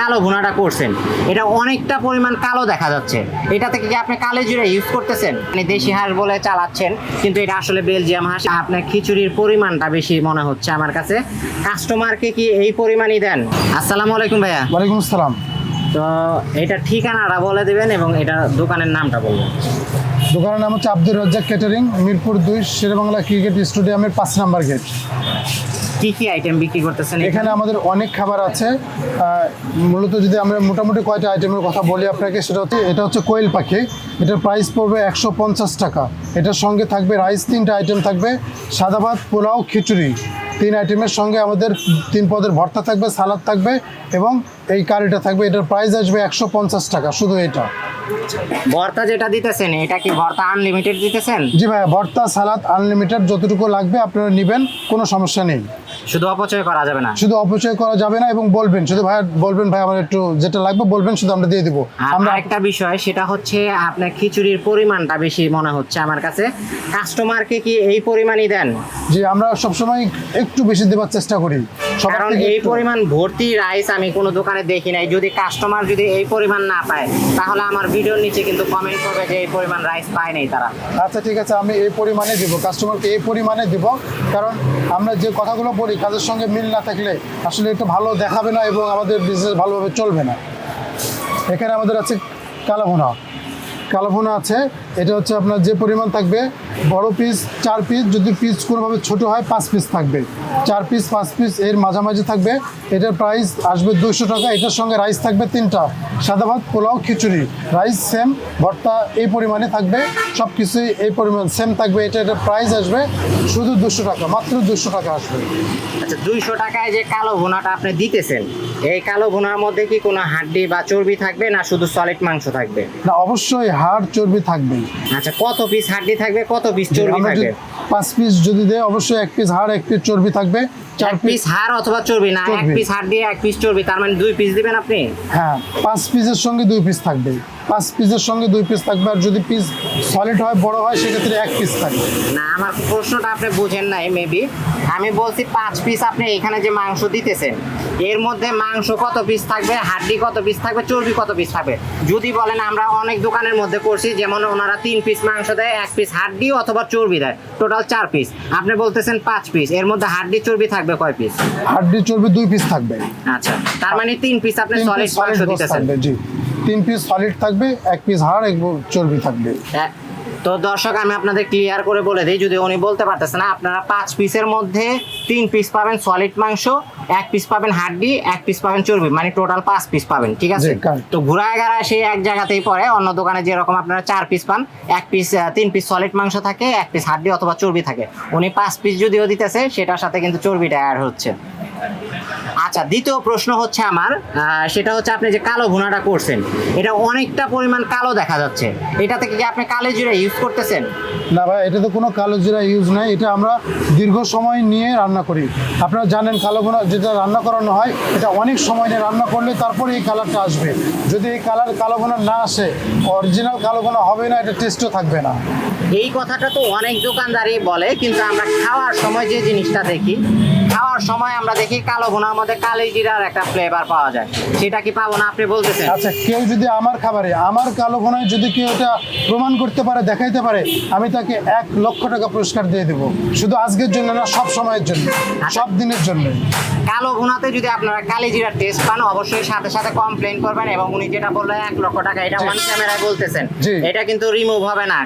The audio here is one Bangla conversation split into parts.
কালো ভুনাটা করছেন। এটা অনেকটা পরিমাণ কালো দেখা যাচ্ছে। এটা থেকে কি আপনি কালো জিরা ইউজ করতেছেন? মানে দেশি হাঁস বলে চালাচ্ছেন কিন্তু এটা আসলে বেলজিয়াম হাঁস। আপনার খিচুড়ির পরিমাণটা বেশি মনে হচ্ছে আমার কাছে। কাস্টমারকে কি এই পরিমাণই দেন? আসসালামু আলাইকুম ভাইয়া। ওয়ালাইকুম আসসালাম। তো এটা ঠিকানাটা বলে দেবেন এবং এটা দোকানের নামটা বলবেন। দোকানের নাম হচ্ছে আব্দুর রাজ্জাক ক্যাটারিং মিরপুর দুই শেরেবাংলা ক্রিকেট স্টেডিয়ামের পাঁচ নাম্বার গেট কি কি আইটেম বিক্রি করতেছেন এখানে? আমাদের অনেক খাবার আছে। মূলত যদি আমরা মোটামুটি কয়টা আইটেমের কথা বলি আপনাকে সেটা হচ্ছে এটা হচ্ছে কোয়েল পাখি। এটার প্রাইস পড়বে একশো পঞ্চাশ টাকা। এটার সঙ্গে থাকবে রাইস তিনটা আইটেম থাকবে। সাদা ভাত পোলাও খিচুড়ি। তিন আইটেমের সঙ্গে আমাদের তিন পদের ভর্তা থাকবে সালাদ থাকবে এবং এই কারিটা থাকবে। এটার প্রাইস আসবে একশো পঞ্চাশ টাকা শুধু এটা। ভর্তা যেটা দিতেছেন, এটা কি ভর্তা আনলিমিটেড দিতেছেন? জি ভাইয়া, ভর্তা, সালাদ আনলিমিটেড যতটুকু লাগবে আপনারা নেবেন, কোনো সমস্যা নেই। শুধু অপচয় করা যাবে না। শুধু অপচয় করা যাবে না এবং বলবেন শুধু ভাই বলবেন ভাই আমার একটু যেটা লাগবে বলবেন শুধু আমরা দিয়ে দিব। আমরা আরেকটা বিষয় সেটা হচ্ছে আপনার খিচুড়ির পরিমাণটা বেশি মনে হচ্ছে আমার কাছে। কাস্টমারকে কি এই পরিমাণই দেন? যে আমরা সবসময় একটু বেশি দেওয়ার চেষ্টা করি। কারণ এই পরিমাণ ভর্তি রাইস আমি কোনো দোকানে দেখি নাই। যদি কাস্টমার যদি এই পরিমাণ না পায় তাহলে আমার ভিডিওর নিচে কিন্তু কমেন্ট করবে যে এই পরিমাণ রাইস পায় নাই তারা। আচ্ছা ঠিক আছে আমি এই পরিমাণে দিব। কাস্টমারকে এই পরিমাণে দিব। কারণ আমরা যে কথাগুলো বলি কাজের সঙ্গে মিল না থাকলে আসলে একটু ভালো দেখাবে না এবং আমাদের বিজনেস ভালোভাবে চলবে না। এখানে আমাদের আছে কালাভুনা। কালাভুনা আছে এটা হচ্ছে আপনার যে পরিমাণ থাকবে বড় পিস চার পিস যদি পিস কোনোভাবে ছোট হয় পাঁচ পিস থাকবে। চার পিস পাঁচ পিস এর মাঝামাঝি থাকবে। এটার প্রাইস আসবে দুশো টাকা। এটার সঙ্গে রাইস থাকবে তিনটা। সাদা ভাত পোলাও খিচুড়ি। রাইস সেম ভর্তা এই পরিমাণে থাকবে। সব কিছুই এই পরিমাণ সেম থাকবে। এটা এটার প্রাইস আসবে শুধু দুশো টাকা মাত্র দুশো টাকা আসবে। আচ্ছা দুইশো টাকায় যে কালো ভুনাটা আপনি দিতেছেন এই কালো ভুনার মধ্যে কি কোনো হাড্ডি বা চর্বি থাকবে না শুধু সলিড মাংস থাকবে? না অবশ্যই হাড় চর্বি থাকবে আচ্ছা কত পিস হাড্ডি থাকবে? কত পিস চর্বি থাকবে? পাঁচ পিস যদি দেয় অবশ্যই এক পিস হাড় এক পিস চর্বি থাকবে। চার পিস হাড় অথবা চর্বি না এক পিস হাড় দিয়ে এক পিস চর্বি তার মানে দুই পিস দিবেন আপনি? হ্যাঁ পাঁচ পিসের সঙ্গে দুই পিস থাকবে। পাঁচ পিসের সঙ্গে দুই পিস থাকবে। আর যদি পিস সলিড হয় বড় হয় সেক্ষেত্রে এক পিস থাকবে। না আমার প্রশ্নটা আপনি বুঝেন নাই মেবি আমি বলছি পাঁচ পিস আপনি এখানে যে মাংস দিতেছেন এর মধ্যে মাংস কত পিস থাকবে হাড্ডি কত পিস থাকবে চর্বি কত পিস থাকবে? যদি বলেন আমরা অনেক দোকানের মধ্যে করছি যেমন ওনারা তিন পিস মাংস দেয় এক পিস হাড্ডি অথবা চর্বি দেয় টোটাল চার পিস আপনি বলতেছেন পাঁচ পিস এর মধ্যে হাড্ডি চর্বি থাকবে কয় পিস হাড্ডি চর্বি দুই পিস থাকবে। আচ্ছা তার মানে তিন পিস আপনি সলিড মাংস দিতেছেন। জি। তিন পিস সলিড থাকবে এক পিস হাড় এক চর্বি থাকবে। হ্যাঁ, তো দর্শক আমি আপনাদের ক্লিয়ার করে বলে দিই যদি উনি বলতে পারতেছে না আপনারা পাঁচ পিসের মধ্যে তিন পিস পাবেন সলিড মাংস এক পিস পাবেন হাড্ডি এক পিস পাবেন চর্বি মানে টোটাল পাঁচ পিস পাবেন ঠিক আছে? তো ঘুরায় গাড়ায় সেই এক জায়গাতেই পড়ে অন্য দোকানে যেরকম আপনারা চার পিস পান এক পিস তিন পিস সলিড মাংস থাকে এক পিস হাড্ডি অথবা চর্বি থাকে। উনি পাঁচ পিস যদিও দিতেছে সেটার সাথে কিন্তু চর্বিটা অ্যাড হচ্ছে। আচ্ছা দ্বিতীয় প্রশ্ন হচ্ছে আমার সেটা হচ্ছে আপনি যে কালো ভুনাটা করছেন, এটা অনেকটা পরিমাণ কালো দেখা যাচ্ছে। এটা থেকে কি আপনি কালো জিরা ইউজ করতেছেন? না ভাই, এটা তো কোনো কালো জিরা ইউজ নাই, এটা আমরা দীর্ঘ সময় নিয়ে রান্না করি। আপনারা জানেন, কালো গোনা যেটা রান্না করানো হয়, এটা অনেক সময় নিয়ে রান্না করলে তারপরে এই কালারটা আসবে। যদি এই কালার কালো গোনা না আসে অরিজিনাল কালো গোনা হবে না, এটা টেস্টও থাকবে না। এই কথাটা তো অনেক দোকানদারই বলে কিন্তু আমরা খাওয়ার সময় যে জিনিসটা দেখি খাওয়ার সময় আমরা দেখি কালো ভুনার মধ্যে কালি জিরার একটা ফ্লেভার পাওয়া যায়। সেটা কি পাবো না আপনি বলতেছেন? আচ্ছা কেউ যদি আমার খাবারে আমার কালো গোনায় যদি কেউ এটা প্রমাণ করতে পারে দেখাইতে পারে আমি তাকে এক লক্ষ টাকা পুরস্কার দিয়ে দেবো। শুধু আজকের জন্য না সব সময়ের জন্য সব দিনের জন্য। কালো ভুনাতে যদি আপনারা কালি জিরার টেস্ট পান অবশ্যই সাথে সাথে কমপ্লেন করবেন এবং উনি যেটা বললেন এক লক্ষ টাকা এটা। ওয়ান ক্যামেরায় বলতেছেন। এটা কিন্তু রিমুভ হবে না।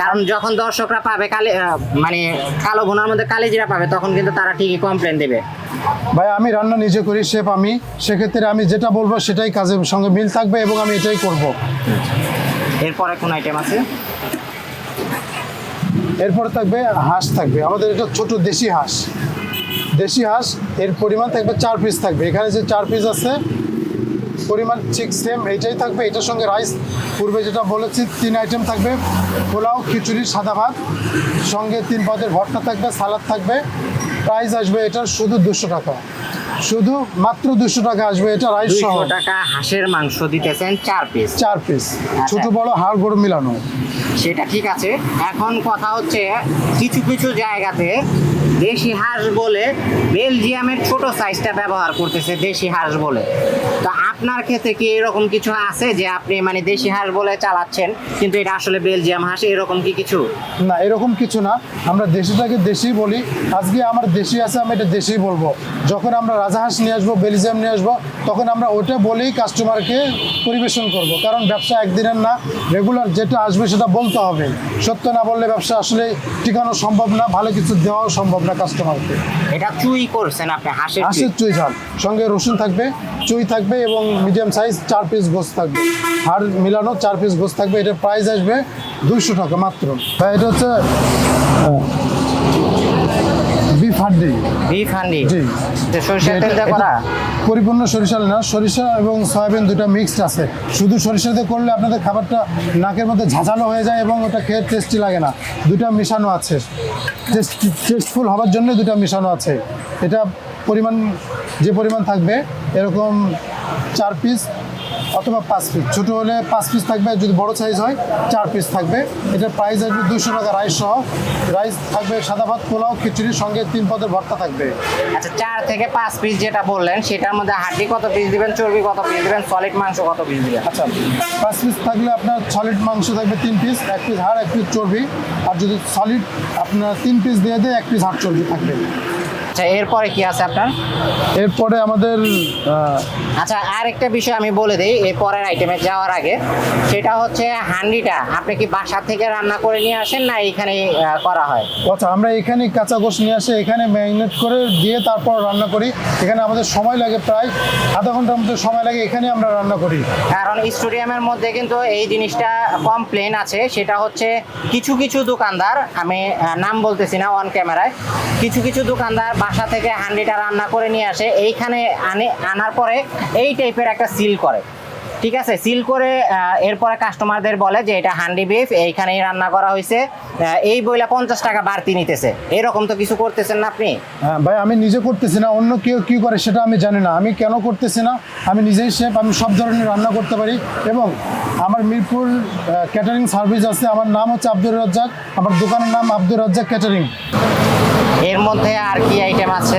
কারণ যখন দর্শকরা পাবে কালি মানে কালো ভুনার মধ্যে কালি জিরা পাবে তখন কিন্তু তারা ঠিকই কমপ্লেন দেবে। ভাই আমি রান্না নিজে করি শেফ আমি। সেক্ষেত্রে আমি যেটা বলব সেটাই কাজের সঙ্গে মিল থাকবে এবং আমি এটাই করব। এরপরে কোন আইটেম আছে? এরপর থাকবে হাঁস থাকবে। আমাদের এটা ছোট দেশি হাঁস। দেশি হাঁস এর পরিমাণ থাকবে চার পিস থাকবে। এখানে যে চার পিস আছে পরিমাণ ঠিক সেম এইটাই থাকবে। এটার সঙ্গে রাইস পূর্বে যেটা বলেছি তিন আইটেম থাকবে। পোলাও খিচুড়ি সাদা ভাত। সঙ্গে তিন পদের ভর্তা থাকবে সালাদ থাকবে। প্রাইস আসবে এটার শুধু দুশো টাকা। শুধু মাত্র দুশো টাকা আসবে এটা রাইস সহ। টাকা হাঁসের মাংস দিতেছেন চার পিস চার পিস ছোট বড় হাড় গরু মিলানো। সেটা ঠিক আছে। এখন কথা হচ্ছে কিছু কিছু জায়গাতে দেশি হাঁস বলে বেলজিয়ামের ছোট সাইজটা ব্যবহার করতেছে দেশি হাঁস বলে। তো আপনার ক্ষেত্রে কি এরকম কিছু আছে যে আপনি মানে দেশি হাঁস বলে চালাচ্ছেন, কিন্তু এটা আসলে বেলজিয়াম হাঁস এরকম কি কিছু? না, এরকম কিছু না। আমরা দেশিটাকে দেশি বলি। আজকে আমার দেশি আছে, আমি এটা দেশি বলব। যখন আমরা রাজাহাঁস নিয়ে আসব, বেলজিয়াম নিয়ে আসব, তখন আমরা ওটা বলেই কাস্টমারকে পরিবেশন করব। কারণ ব্যবসা একদিনের না রেগুলার যেটা আসবে সেটা বলতে হবে। সত্য না বললে ব্যবসা আসলে টিকানো সম্ভব না, ভালো কিছু দেওয়াও সম্ভব না। কাস্টমারকে। এটা চুই করছেন আপনি হাঁসের হাসির হাঁসের চুই ঝাল। সঙ্গে রসুন থাকবে চুই থাকবে এবং মিডিয়াম সাইজ চার পিস গোস থাকবে। হাড় মিলানো চার পিস গোস থাকবে এটার প্রাইস আসবে দুইশো টাকা মাত্র। তাই এটা হচ্ছে হাড্ডি। বিফ হান্ডি? জি। সরিষার তেল দিয়ে করা? পরিপূর্ণ সরিষা না সরিষা এবং সয়াবিন দুটো মিক্সড আছে। শুধু সরিষা দিয়ে করলে আপনাদের খাবারটা নাকের মধ্যে ঝাঁঝালো হয়ে যায় এবং ওটা খেয়ে টেস্টি লাগে না। দুটা মিশানো আছে। টেস্টফুল হওয়ার জন্য দুটা মিশানো আছে। এটা পরিমাণ যে পরিমাণ থাকবে এরকম চার পিস অথবা পাঁচ পিস ছোটো হলে পাঁচ পিস থাকবে যদি বড় সাইজ হয় চার পিস থাকবে। এটার প্রাইস আসবে দুশো টাকা রাইস সহ। রাইস থাকবে সাদা ভাত পোলাও খিচুড়ির সঙ্গে তিন পদের ভর্তা থাকবে। আচ্ছা চার থেকে পাঁচ পিস যেটা বললেন সেটার মধ্যে হাড্ডি কত পিস দিবেন চর্বি কত পিস দিবেন সলিড মাংস কত পিস দিবেন? আচ্ছা পাঁচ পিস থাকলে আপনার সলিড মাংস থাকবে তিন পিস এক পিস হাড় এক পিস চর্বি। আর যদি সলিড আপনার তিন পিস দিয়ে দেয় এক পিস হাড় চর্বি থাকবে। আচ্ছা এরপরে কি আছে আপনার? এরপরে আমাদের আচ্ছা আর একটা বিষয় আমি বলে দিই এই পরের আইটেমে যাওয়ার আগে। সেটা হচ্ছে হান্ডিটা। আপনি কি বাসা থেকে রান্না করে নিয়ে আসেন না এইখানে করা হয়? আচ্ছা আমরা এখানে কাঁচা গোশ নিয়ে আসে এখানে ম্যারিনেট করে দিয়ে তারপর রান্না করি। এখানে আমাদের সময় লাগে প্রায় আধা ঘণ্টার মতো সময় লাগে এখানে আমরা রান্না করি। কারণ স্টেডিয়ামের মধ্যে কিন্তু এই জিনিসটা কমপ্লেন আছে। সেটা হচ্ছে কিছু কিছু দোকানদার আমি নাম বলতেছি না অন ক্যামেরায় কিছু কিছু দোকানদার বাসা থেকে হান্ডিটা রান্না করে নিয়ে আসে। এইখানে আনে আনার পরে এই টাইপের একটা সিল করে। ঠিক আছে? সিল করে এরপরে কাস্টমারদের বলে যে এটা হান্ডি বিফ এইখানেই রান্না করা হয়েছে। এই বইলা পঞ্চাশ টাকা বাড়তি নিতেছে। এরকম তো কিছু করতেছেন না আপনি? হ্যাঁ ভাই, আমি নিজে করতেছি না। অন্য কেউ কী করে সেটা আমি জানি না। আমি কেন করতেছি না? আমি নিজেই শেফ আমি সব ধরনের রান্না করতে পারি। এবং আমার মিরপুর ক্যাটারিং সার্ভিস আছে। আমার নাম হচ্ছে আব্দুর রাজ্জাক। আমার দোকানের নাম আব্দুর রাজ্জাক ক্যাটারিং এর মধ্যে আর কি আইটেম আছে?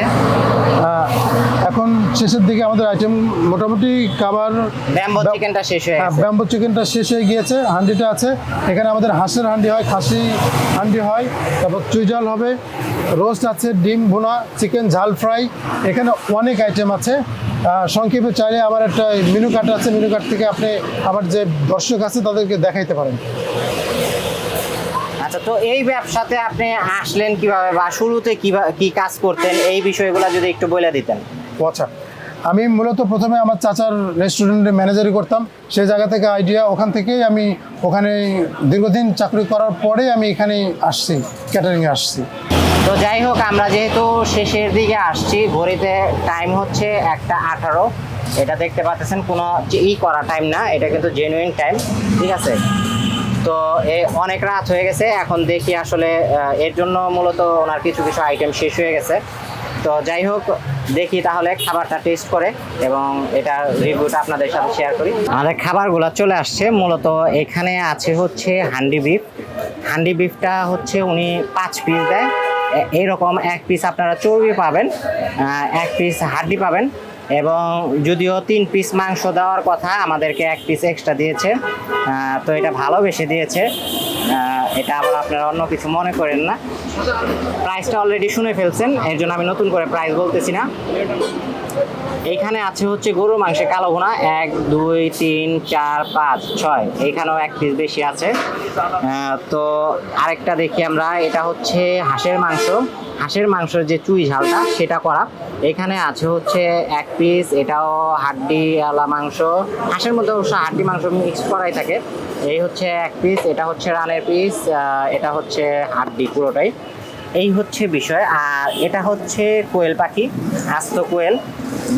এখন শেষের দিকে আমাদের আইটেম মোটামুটি খাবার ব্যাম্বো চিকেনটা শেষ হয়ে হ্যাঁ গেছে। ব্যাম্বো চিকেনটা শেষ হয়ে গিয়েছে হান্ডিটা আছে। এখানে আমাদের হাঁসের হান্ডি হয় খাসি হান্ডি হয় তারপর চুইজাল হবে রোস্ট আছে ডিম ভুনা চিকেন ঝাল ফ্রাই। এখানে অনেক আইটেম আছে। সংক্ষেপে চাইলে আমার একটা মেনু কার্ড আছে মেনু কার্ড থেকে আপনি আমার যে দর্শক আছে তাদেরকে দেখাইতে পারেন। আচ্ছা তো এই ব্যবসাতে আপনি আসলেন কীভাবে বা শুরুতে কীভাবে কি কাজ করতেন? এই বিষয়গুলো যদি একটু বলে দিতেন। আচ্ছা আমি মূলত প্রথমে আমার চাচার রেস্টুরেন্টে ম্যানেজারি করতাম। সেই জায়গা থেকে আইডিয়া ওখান থেকেই আমি ওখানে দীর্ঘদিন চাকরি করার পরে আমি এখানে আসছি ক্যাটারিংয়ে আসছি। তো যাই হোক আমরা যেহেতু শেষের দিকে আসছি ঘড়িতে টাইম হচ্ছে একটা আঠারো। এটা দেখতে পাচ্ছেন কোনো ই করা টাইম না এটা কিন্তু জেনুইন টাইম ঠিক আছে? তো এ অনেক রাত হয়ে গেছে, এখন দেখি আসলে এর জন্য মূলত ওনার কিছু কিছু আইটেম শেষ হয়ে গেছে। তো যাই হোক, দেখি তাহলে খাবারটা টেস্ট করে এবং এটা রিভিউটা আপনাদের সাথে শেয়ার করি। আমাদের খাবারগুলো চলে আসছে, মূলত এখানে আছে হচ্ছে হান্ডি বিফ হান্ডি বিফটা হচ্ছে উনি পাঁচ পিস দেয়। এ- এইরকম এক পিস আপনারা চর্বি পাবেন এক পিস হাড্ডি পাবেন। এবং যদিও তিন পিস মাংস দেওয়ার কথা, আমাদেরকে এক পিস এক্সট্রা দিয়েছে। তো এটা ভালোবেসে দিয়েছে। এটা আবার আপনারা অন্য কিছু মনে করেন না। প্রাইসটা অলরেডি শুনে ফেলছেন, এর জন্য আমি নতুন করে প্রাইস বলতেছি না। এইখানে আছে হচ্ছে গরুর মাংসে কালো ভুনা। এক, দুই, তিন, চার, পাঁচ, ছয়। এখানেও এক পিস বেশি আছে। তো আরেকটা দেখি আমরা। এটা হচ্ছে হাঁসের মাংস। হাঁসের মাংসের যে চুই ঝালটা, সেটা করা। এখানে আছে হচ্ছে এক পিস এটাও হাড্ডি আলা মাংস। হাঁসের মধ্যে অবশ্য হাড্ডি মাংস মিক্স করাই থাকে। এই হচ্ছে এক পিস এটা হচ্ছে রানের পিস এটা হচ্ছে হাড্ডি পুরোটাই। এই হচ্ছে বিষয়। আর এটা হচ্ছে কোয়েল পাখি, আস্ত কোয়েল।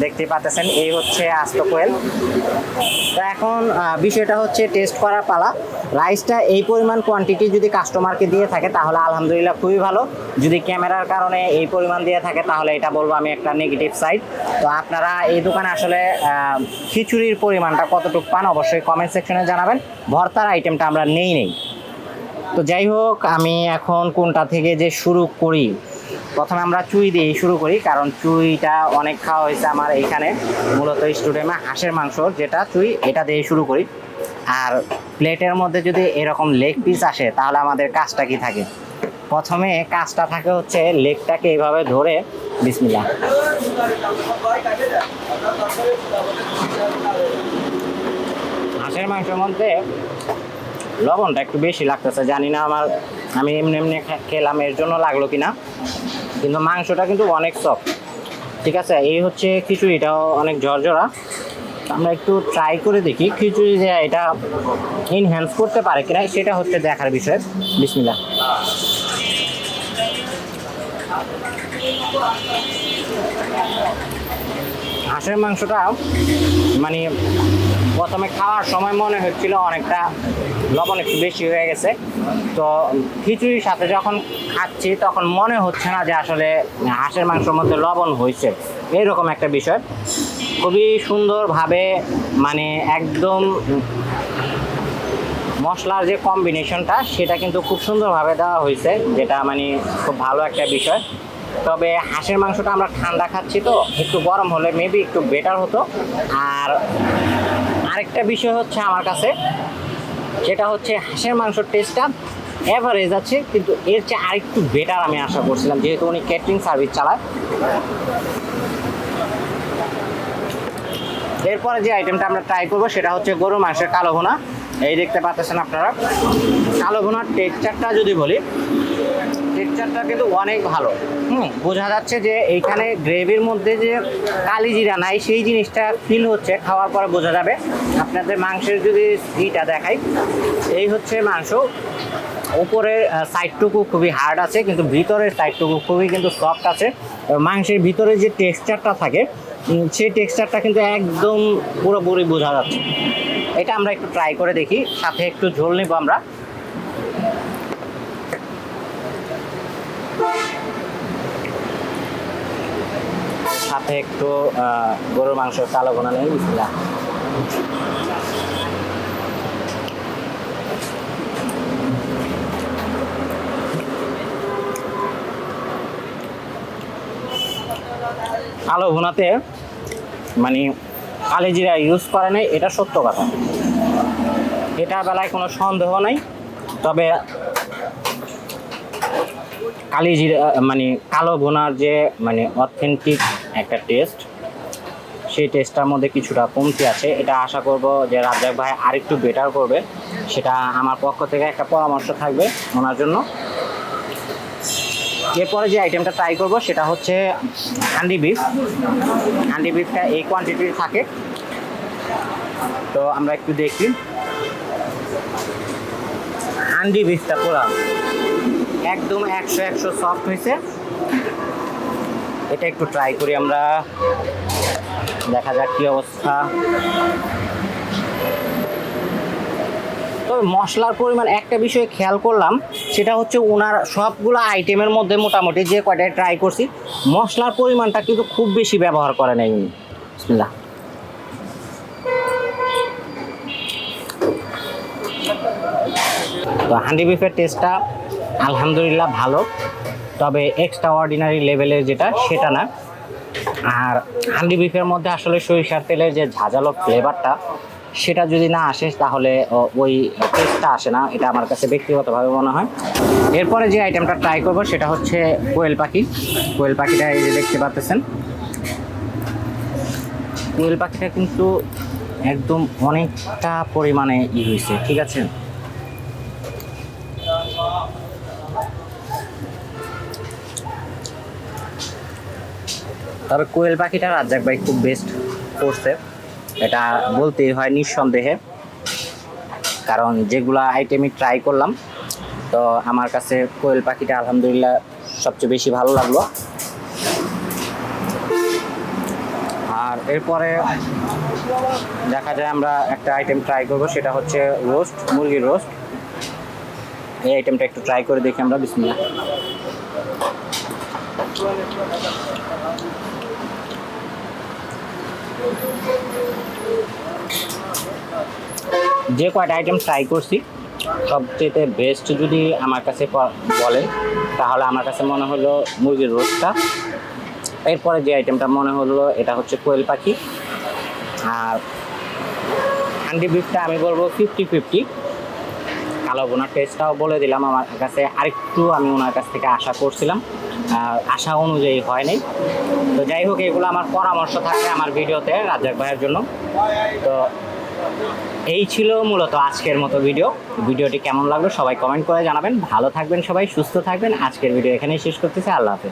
দেখতে পাচ্ছেন, এই হচ্ছে আস্ত কোয়েল। তো এখন বিষয়টা হচ্ছে টেস্ট করার পালা। রাইসটা এই পরিমাণ কোয়ান্টিটি যদি কাস্টমারকে দিয়ে থাকে, তাহলে আলহামদুলিল্লাহ খুবই ভালো। যদি ক্যামেরার কারণে এই পরিমাণ দিয়ে থাকে, তাহলে এটা বলব আমি একটা নেগেটিভ সাইড তো আপনারা এই দোকানে আসলে খিচুড়ির পরিমাণটা কতটুকু পান, অবশ্যই কমেন্ট সেকশনে জানাবেন। ভর্তার আইটেমটা আমরা নেই নেই। তো যাই হোক, আমি এখন কোনটা থেকে যে শুরু করি প্রথমে আমরা চুই দিয়ে শুরু করি, কারণ চুইটা অনেক খাওয়া হয়েছে আমার এইখানে। মূলত স্টুডিয়ামে হাঁসের মাংস, যেটা চুই, এটা দিয়ে শুরু করি। আর প্লেটের মধ্যে যদি এরকম লেগ পিস আসে, তাহলে আমাদের কাজটা কি থাকে? প্রথমে কাজটা থাকে হচ্ছে লেগটাকে এইভাবে ধরে বিসমিল্লা হাঁসের মাংসের মধ্যে লবণটা একটু বেশি লাগতেছে, জানি না আমার, আমি এমনি এমনি খেলাম, এর জন্য লাগল কিনা। কিন্তু মাংসটা কিন্তু অনেক সফট ঠিক আছে? এই হচ্ছে খিচুড়িটাও অনেক ঝরঝরা। আমরা একটু ট্রাই করে দেখি। খিচুড়ি যে এটা ইনহ্যান্স করতে পারে কিনা, সেটা হচ্ছে দেখার বিষয়। বিসমিল্লা হাঁসের মাংসটা মানে প্রথমে খাওয়ার সময় মনে হচ্ছিল অনেকটা লবণ একটু বেশি হয়ে গেছে। তো খিচুড়ির সাথে যখন খাচ্ছি, তখন মনে হচ্ছে না যে আসলে হাঁসের মাংসের মধ্যে লবণ হয়েছে। এইরকম একটা বিষয়। খুবই সুন্দরভাবে মানে একদম মশলার যে কম্বিনেশনটা সেটা কিন্তু খুব সুন্দরভাবে দেওয়া হয়েছে, যেটা মানে খুব ভালো একটা বিষয়। তবে হাঁসের মাংসটা আমরা ঠান্ডা খাচ্ছি তো, একটু গরম হলে মেবি একটু বেটার হতো। আর আরেকটা বিষয় হচ্ছে আমার কাছে যেটা হচ্ছে হাঁসের মাংসের টেস্টটা অ্যাভারেজ আছে, কিন্তু এর চেয়ে আরেকটু বেটার আমি আশা করছিলাম, যেহেতু উনি ক্যাটারিং সার্ভিস চালায়। এরপরে যে আইটেমটা আমরা ট্রাই করব, সেটা হচ্ছে গরুর মাংসের কালো ভুনা। এই দেখতে পাচ্ছেন আপনারা। কালো ভুনার টেক্সচারটা যদি বলি টেক্সচারটা কিন্তু অনেক ভালো। হুম, বোঝা যাচ্ছে যে এইখানে গ্রেভির মধ্যে যে কালি জিরা নাই, সেই জিনিসটা ফিল হচ্ছে, খাওয়ার পরে বোঝা যাবে। আপনাদের মাংসের যদি ইটা দেখাই, এই হচ্ছে মাংস। উপরের সাইডটুকু খুবই হার্ড আছে, কিন্তু ভিতরের সাইডটুকু খুবই কিন্তু সফট আছে। মাংসের ভিতরে যে টেক্সচারটা থাকে সেই টেক্সচারটা কিন্তু একদম পুরোপুরি বোঝা যাচ্ছে। এটা আমরা একটু ট্রাই করে দেখি, সাথে একটু ঝোল নেব আমরা। সাথে একটু গরুর মাংস, কালো ভোনা নেই বিসমিল্লাহ কালো ভুনাতে মানে কালি জিরা ইউজ করে নাই, এটা সত্য কথা। এটা বেলায় কোনো সন্দেহ নাই, তবে কালি জিরা মানে কালো ভুনার যে মানে অথেন্টিক একটা টেস্ট সেই টেস্টটার মধ্যে কিছুটা কমতি আছে। এটা আশা করব যে রাজ্জাক ভাই আরেকটু বেটার করবে। সেটা আমার পক্ষ থেকে একটা পরামর্শ থাকবে ওনার জন্য। এরপরে যে আইটেমটা ট্রাই করব সেটা হচ্ছে হান্ডি বিফ হান্ডি বিফটা এই কোয়ান্টিটির থাকে। তো আমরা একটু দেখি। হান্ডি বিফটা পুরো একদম একশো একশো সফট হয়েছে। এটা একটু ট্রাই করি আমরা। দেখা যাক কি অবস্থা। তবে মশলার পরিমাণ একটা বিষয়ে খেয়াল করলাম, সেটা হচ্ছে ওনার সবগুলো আইটেমের মধ্যে মোটামুটি যে কয়টায় ট্রাই করছি, মশলার পরিমাণটা কিন্তু খুব বেশি ব্যবহার করে নাই উনি। তো হান্ডি বিফের টেস্টটা আলহামদুলিল্লাহ ভালো। তবে এক্সট্রা অর্ডিনারি লেভেলের যেটা, সেটা না। আর হান্ডি বিফের মধ্যে আসলে সরিষার তেলের যে ঝাঁঝালো ফ্লেভারটা সেটা যদি না আসে, তাহলে ওই টেস্টটা আসে না। এটা আমার কাছে ব্যক্তিগতভাবে মনে হয়। এরপরে যে আইটেমটা ট্রাই করব, সেটা হচ্ছে কোয়েল পাখি। কোয়েল পাখিটা এই যে দেখতে পাচ্ছেন। কোয়েল পাখিটা কিন্তু একদম অনেকটা পরিমাণে ই হয়েছে, ঠিক আছে? তবে কোয়েল পাখিটা রাজ্জাক ভাই খুব বেস্ট করছে। এটা বলতেই হয় নিঃসন্দেহে। কারণ যেগুলো আইটেমই ট্রাই করলাম, তো আমার কাছে কোয়েল পাখিটা আলহামদুলিল্লাহ সবচেয়ে বেশি ভালো লাগল। আর এরপরে দেখা যায় আমরা একটা আইটেম ট্রাই করব, সেটা হচ্ছে রোস্ট মুরগির রোস্ট এই আইটেমটা একটু ট্রাই করে দেখি আমরা, বিসমিল্লাহ। যে কয়টা আইটেম ট্রাই করছি সবচেয়ে বেস্ট যদি আমার কাছে বলেন, তাহলে আমার কাছে মনে হলো মুরগির রোস্টটা এরপরে যে আইটেমটা মনে হলো, এটা হচ্ছে কোয়েল পাখি। আর হান্ডি বিফটা আমি বলব ফিফটি ফিফটি কালো বোনার টেস্টটাও বলে দিলাম আমার কাছে। আরেকটু আমি ওনার কাছ থেকে আশা করছিলাম। আশা অনুযায়ী হয় নাই। তো যাই হোক, এগুলো আমার পরামর্শ থাকে আমার ভিডিওতে রাজ্জাক ভাইয়ের জন্য। তো এই ছিল মূলত আজকের মতো ভিডিও। ভিডিওটি কেমন লাগল সবাই কমেন্ট করে জানাবেন। ভালো থাকবেন সবাই, সুস্থ থাকবেন। আজকের ভিডিও এখানেই শেষ করতেছি। আল্লাহ হাফেজ।